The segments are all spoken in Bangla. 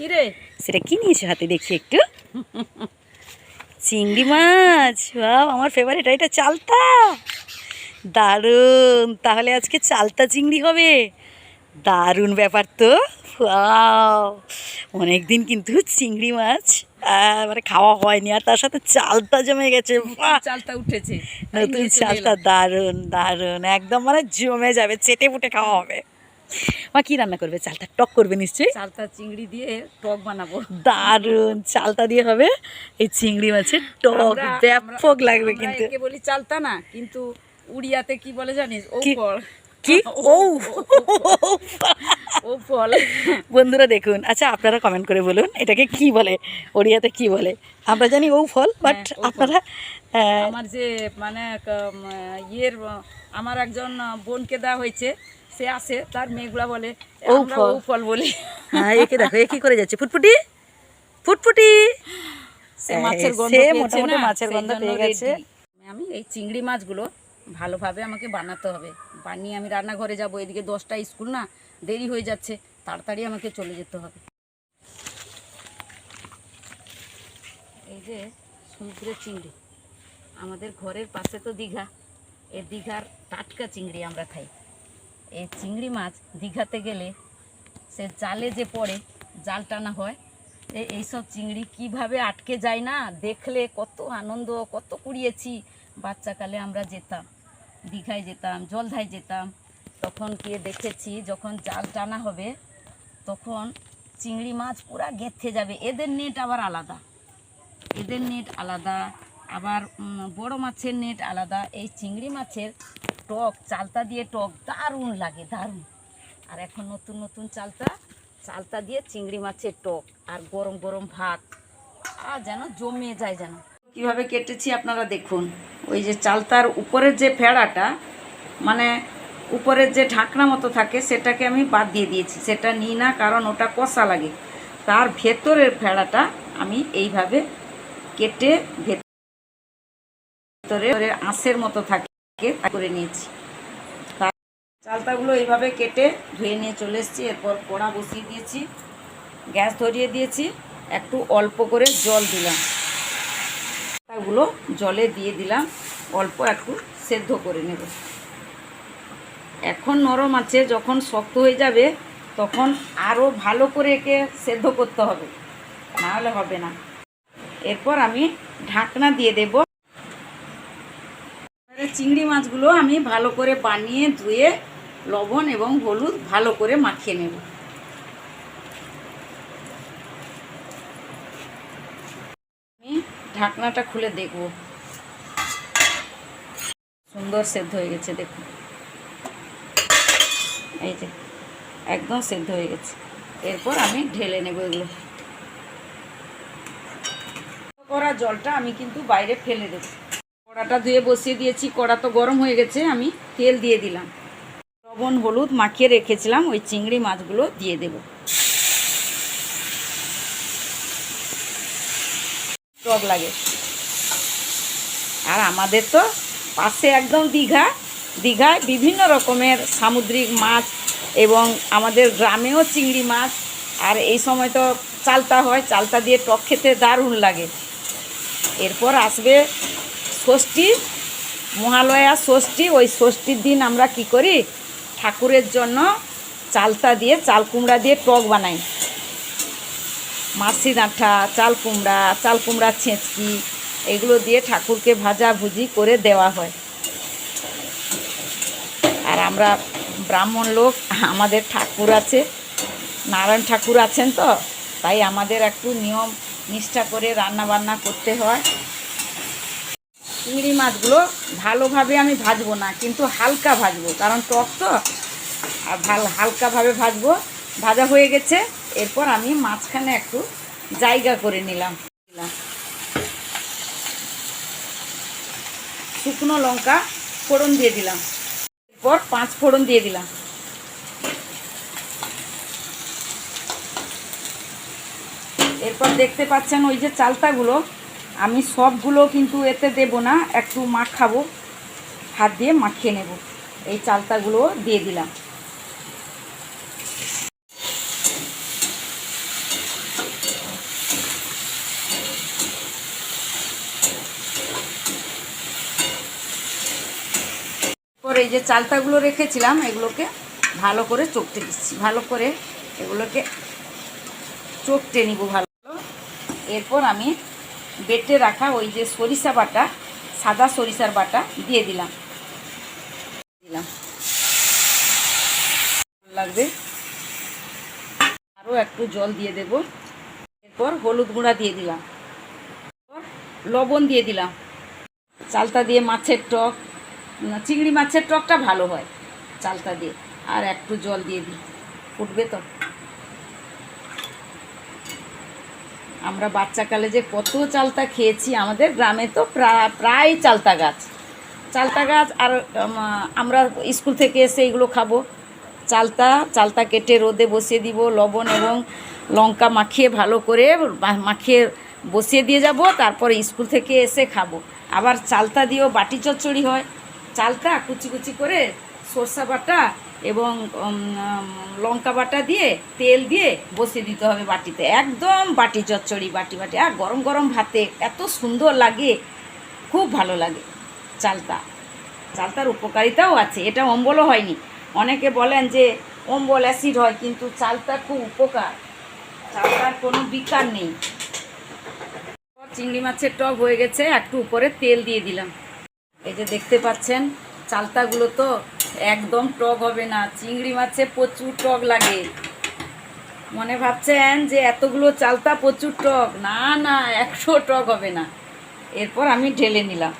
কি রে সেটা কি নিয়েছো হাতে দেখছি একটু? চিংড়ি মাছ বাহ আমার ফেভারিট এটা চালতা। দারুণ তাহলে আজকে চালতা চিংড়ি হবে। দারুণ ব্যাপার তো অনেক দিন কিন্তু চিংড়ি মাছ মানে খাওয়া হয়নি আর তার সাথে চালতা জমে গেছে চালটা উঠেছে নতুন চালতা। দারুণ দারুণ একদম মানে জমে যাবে চেটে পুটে খাওয়া হবে। মা কি রান্না করবে? চালটা টক করবে নিশ্চয়ই? চালটা চিংড়ি দিয়ে টক বানাবো। দারুণ! চালটা দিয়ে হবে এই চিংড়ি মাছের টক। ব্যাপক লাগবে কিন্তু। বলি চালতা না কিন্তু উড়িয়াতে কি বলে জানিস? ও কি? ও ও ফল বন্ধুরা দেখুন আচ্ছা আপনারা কমেন্ট করে বলুন এটাকে কি বলে? ওড়িয়াতে কি বলে? আমরা জানি ও ফল বাট। আপনারা আমার যে মানে ইয়ের আমার একজন বোনকে দেওয়া হয়েছে সে আসে তার মেয়েগুলা বলে ও ফল। বলি। হ্যাঁ একে দেখো এ কি করে যাচ্ছে। ফুটফুটি? ফুটফুটি? সে মাছের গন্ধ মোটামুটি মাছের গন্ধ পেয়ে গেছে। আমি এই চিংড়ি মাছগুলো ভালোভাবে আমাকে বানাতে হবে। বানিয়ে আমি রান্নাঘরে যাব এদিকে দশটা স্কুল না দেরি হয়ে যাচ্ছে তাড়াতাড়ি আমাকে চলে যেতে হবে। এই যে সমুদ্রের চিংড়ি। আমাদের ঘরের পাশে তো দীঘা। এ দীঘার টাটকা চিংড়ি আমরা খাই। এই চিংড়ি মাছ দীঘাতে গেলে সে জালে যে পড়ে, জাল টানা হয় এইসব চিংড়ি কীভাবে আটকে যায় না? দেখলে কত আনন্দ, কত কুড়িয়েছি। বাচ্চাকালে আমরা যেতাম, দীঘায় যেতাম, জলধায় যেতাম। তখন গিয়ে দেখেছি, যখন জাল টানা হবে, তখন চিংড়ি মাছ পুরা গেথে যাবে। এদের নেট আবার আলাদা। এদের নেট আলাদা। আবার বড় মাছের নেট আলাদা, এই চিংড়ি মাছের টক, চালতা দিয়ে টক দারুণ লাগে, দারুণ। আর এখন নতুন নতুন চালতা চালতা দিয়ে চিংড়ি মাছের টক আর গরম গরম ভাত আর যেন জমে যায় যেন। কীভাবে কেটেছি আপনারা দেখুন, ওই যে চালতার উপরের যে ফেড়াটা মানে উপরের যে ঢাকনা মতো থাকে, সেটাকে আমি বাদ দিয়ে দিয়েছি, সেটা নিই না, কারণ ওটা কষা লাগে। তার ভেতরের ফেড়াটা আমি এইভাবে কেটে ভেতরে আঁশের মতো থাকে করে নিয়েছি। চালতাগুলো এইভাবে কেটে ধুয়ে নিয়ে চলে এসেছি, এরপর কড়া বসিয়ে দিয়েছি, গ্যাস ধরিয়ে দিয়েছি, একটু অল্প করে জল দিলাম। চালতাগুলো জলে দিয়ে দিলাম, অল্প একটু সেদ্ধ করে নেব। এখন নরম আছে, যখন শক্ত হয়ে যাবে, তখন আরও ভালো করে একে সেদ্ধ করতে হবে, নাহলে হবে না। এরপর আমি ঢাকনা দিয়ে দেব। চিংড়ি মাছগুলো আমি ভালো করে বানিয়ে ধুয়ে, লবণ এবং হলুদ ভালো করে মাখিয়ে নেব। আমি ঢাকনাটা খুলে দেখব। সুন্দর সেদ্ধ হয়ে গেছে, দেখুন। এই যে, একদম সেদ্ধ হয়ে গেছে। এরপর আমি ঢেলে নেব এগুলো। করা জলটা আমি কিন্তু বাইরে ফেলে দেব। কড়াটা ধুয়ে বসিয়ে দিয়েছি, কড়া তো গরম হয়ে গেছে, আমি তেল দিয়ে দিলাম। লবণ, হলুদ মাখিয়ে রেখেছিলাম, ওই চিংড়ি মাছগুলো দিয়ে দেব। টক লাগে। আর আমাদের তো পাশে একদম দীঘা, দীঘায় বিভিন্ন রকমের সামুদ্রিক মাছ এবং আমাদের গ্রামেও চিংড়ি মাছ, আর এই সময় তো চালতা হয়, চালতা দিয়ে টক খেতে দারুণ লাগে। এরপর আসবে ষষ্ঠী, মহালয়া ষষ্ঠী, ওই ষষ্ঠীর দিন আমরা কি করি? ঠাকুরের জন্য চালতা দিয়ে, চাল কুমড়া দিয়ে টক বানাই। মাসি ডাঁটা চাল কুমড়া চাল কুমড়া ছেঁচকি, এগুলো দিয়ে ঠাকুরকে ভাজা ভুজি করে দেওয়া হয়। আর আমরা ব্রাহ্মণ লোক, আমাদের ঠাকুর আছে, নারায়ণ ঠাকুর আছেন তো, তাই আমাদের একটু নিয়ম, নিষ্ঠা করে রান্না বান্না করতে হয়। চিংড়ি মাছগুলো ভালোভাবে আমি ভাজবো না, কিন্তু হালকা ভাজবো, কারণ টক তো, আর ভালো হালকাভাবে ভাজবো। ভাজা হয়ে গেছে, এরপর আমি মাঝখানে একটু জায়গা করে নিলাম। শুকনো লঙ্কা ফোড়ন দিয়ে দিলাম। এরপর পাঁচ ফোড়ন দিয়ে দিলাম। এরপর দেখতে পাচ্ছেন ওই যে চালতাগুলো আমি সবগুলো কিন্তু এতে দেব না, একটু মাখাবো, হাত দিয়ে মাখিয়ে নেব। এই চালতাগুলো দিয়ে দিলাম। এই যে চালতাগুলো রেখেছিলাম, এগুলোকে ভালো করে চোখটে দিচ্ছি ভালো করে এগুলোকে চোখটে নিব ভালো এরপর আমি বেটে রাখা ওই যে সরিষা বাটা, সাদা সরিষার বাটা দিয়ে দিলাম। দিলাম। লাগবে। আরও একটু জল দিয়ে দেব। এরপর হলুদ গুঁড়া দিয়ে দিলাম। লবণ দিয়ে দিলাম। চালতা দিয়ে মাছের টক চিংড়ি মাছের টকটা ভালো হয় চালতা দিয়ে। আর একটু জল দিয়ে দিই। ফুটবে তো? আমরা বাচ্চাকালে যে কত চালতা খেয়েছি, আমাদের গ্রামে তো প্রা- প্রায় চালতা গাছ। চালতা গাছ আর আমরা স্কুল থেকে এসে এইগুলো খাব। চালতা চালতা কেটে রোদে বসিয়ে দিব, লবণ এবং লঙ্কা মাখিয়ে ভালো করে মাখিয়ে বসিয়ে দিয়ে যাব, তারপরে স্কুল থেকে এসে খাব। আবার চালতা দিয়েও বাটি চচ্চড়ি হয়। চালতা কুচি কুচি করে সরষা বাটা এবং লঙ্কা বাটা দিয়ে তেল দিয়ে বসিয়ে দিতে হবে বাটিতে। একদম বাটি চচ্চড়ি, বাটি বাটি। আর গরম গরম ভাতে এত সুন্দর লাগে, খুব ভালো লাগে চালতা চালতার উপকারিতাও আছে, এটা অম্বলও হয়নি। অনেকে বলেন যে অম্বল অ্যাসিড হয়, কিন্তু চালতা খুব উপকার। চালতার কোনো বিকার নেই। চিংড়ি মাছের টক হয়ে গেছে, একটু উপরে তেল দিয়ে দিলাম। এই যে দেখতে পাচ্ছেন, চালতাগুলো তো একদম টক হবে না, চিংড়ি মাছে প্রচুর টক লাগে। মনে ভাবছেন যে এতগুলো চালতা প্রচুর টক? না না, একশো টক হবে না। এরপর আমি ঢেলে নিলাম।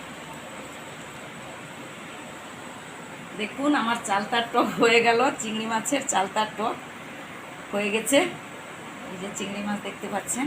দেখুন, আমার চালতার টক হয়ে গেল, চিংড়ি মাছের চালতার টক হয়ে গেছে। এই যে চিংড়ি মাছ দেখতে পাচ্ছেন।